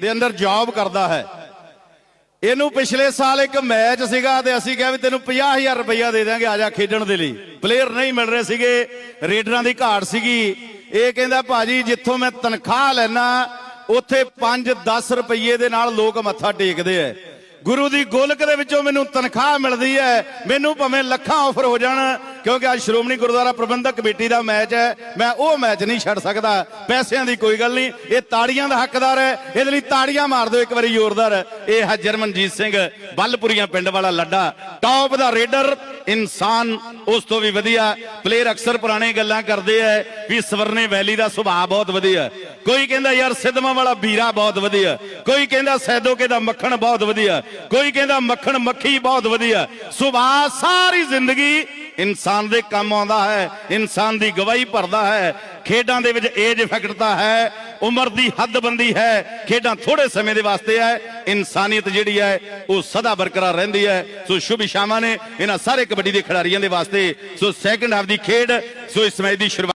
ਦੇ ਅੰਦਰ ਜੌਬ ਕਰਦਾ ਹੈ। ਇਹਨੂੰ ਪਿਛਲੇ ਸਾਲ ਇੱਕ ਮੈਚ ਸੀਗਾ ਤੇ ਅਸੀਂ ਕਿਹਾ ਵੀ ਤੈਨੂੰ 50000 ਰੁਪਇਆ ਦੇ ਦਾਂਗੇ ਆ ਜਾ ਖੇਡਣ ਦੇ ਲਈ। ਪਲੇਅਰ ਨਹੀਂ ਮਿਲ ਰਹੇ ਸੀਗੇ, ਰੇਡਰਾਂ ਦੀ ਘਾਟ ਸੀਗੀ। ਇਹ ਕਹਿੰਦਾ, ਭਾਜੀ, ਜਿੱਥੋਂ ਮੈਂ ਤਨਖਾਹ ਲੈਣਾ ਉੱਥੇ 5-10 ਰੁਪਏ ਦੇ ਨਾਲ ਲੋਕ ਮੱਥਾ ਟੇਕਦੇ ਐ। ਗੁਰੂ ਦੀ ਗੋਲਕ ਦੇ ਵਿੱਚੋਂ ਮੈਨੂੰ ਤਨਖਾਹ ਮਿਲਦੀ ਹੈ ਮੈਨੂੰ ਭਾਵੇਂ ਲੱਖਾਂ ਆਫਰ ਹੋ ਜਾਣ ਕਿਉਂਕਿ ਅੱਜ ਸ਼੍ਰੋਮਣੀ ਗੁਰਦੁਆਰਾ ਪ੍ਰਬੰਧਕ ਕਮੇਟੀ ਦਾ ਮੈਚ ਹੈ। ਮੈਂ ਉਹ ਮੈਚ ਨਹੀਂ ਛੱਡ ਸਕਦਾ। ਪੈਸਿਆਂ ਦੀ ਕੋਈ ਗੱਲ ਨਹੀਂ। ਇਹ ਤਾੜੀਆਂ ਦਾ ਹੱਕਦਾਰ ਹੈ। ਇਹਦੇ ਲਈ ਤਾੜੀਆਂ ਮਾਰ ਦਿਓ, ਇੱਕ ਵਾਰੀ ਜ਼ੋਰਦਾਰ। ਇਹ ਹੈ ਜਰਮਨਜੀਤ ਸਿੰਘ, ਬੱਲਪੁਰੀਆਂ ਪਿੰਡ ਵਾਲਾ ਲੱਡਾ। ਟੌਪ ਦਾ ਰੇਡਰ, ਇਨਸਾਨ, ਉਸ ਤੋਂ ਵੀ ਵਧੀਆ। ਪਲੇਅਰ ਅਕਸਰ ਪੁਰਾਣੇ ਗੱਲਾਂ ਕਰਦੇ ਐ ਵੀ ਸਵਰਨੇ ਵੈਲੀ ਦਾ ਸੁਭਾਅ ਬਹੁਤ ਵਧੀਆ। ਕੋਈ ਕਹਿੰਦਾ, ਯਾਰ ਸਿੱਧਵਾਂ ਵਾਲਾ ਵੀਰਾ ਬਹੁਤ ਵਧੀਆ। ਕੋਈ ਕਹਿੰਦਾ, ਸੈਦੋਕੇ ਦਾ ਮੱਖਣ ਬਹੁਤ ਵਧੀਆ। ਕੋਈ ਕਹਿੰਦਾ, ਮੱਖਣ ਮੱਖੀ ਬਹੁਤ ਵਧੀਆ। ਸੁਭਾਅ, ਸਾਰੀ ਜ਼ਿੰਦਗੀ ਇਨਸਾਨ ਦੇ ਕੰਮ ਆਉਂਦਾ ਹੈ, ਇਨਸਾਨ ਦੀ ਗਵਾਹੀ ਭਰਦਾ ਹੈ, ਖੇਡਾਂ ਦੇ ਵਿੱਚ ਏਜ ਇਫੈਕਟ ਤਾਂ ਹੈ, ਉਮਰ ਦੀ ਹੱਦਬੰਦੀ ਹੈ, ਖੇਡਾਂ ਥੋੜੇ ਸਮੇਂ ਦੇ ਵਾਸਤੇ ਹੈ, ਇਨਸਾਨੀਅਤ ਜਿਹੜੀ ਹੈ, ਉਹ ਸਦਾ ਬਰਕਰਾਰ ਰਹਿੰਦੀ ਹੈ। ਸੋ ਸ਼ੁਭ ਸ਼ਾਮਾਂ ਨੇ, ਇਹਨਾਂ ਸਾਰੇ ਕਬੱਡੀ ਦੇ ਖਿਡਾਰੀਆਂ ਦੇ ਵਾਸਤੇ, ਸੋ ਸੈਕੰਡ ਹਾਫ ਦੀ ਖੇਡ, ਸੋ ਇਸ ਮੈਚ ਦੀ ਸ਼ੁਰੂਆਤ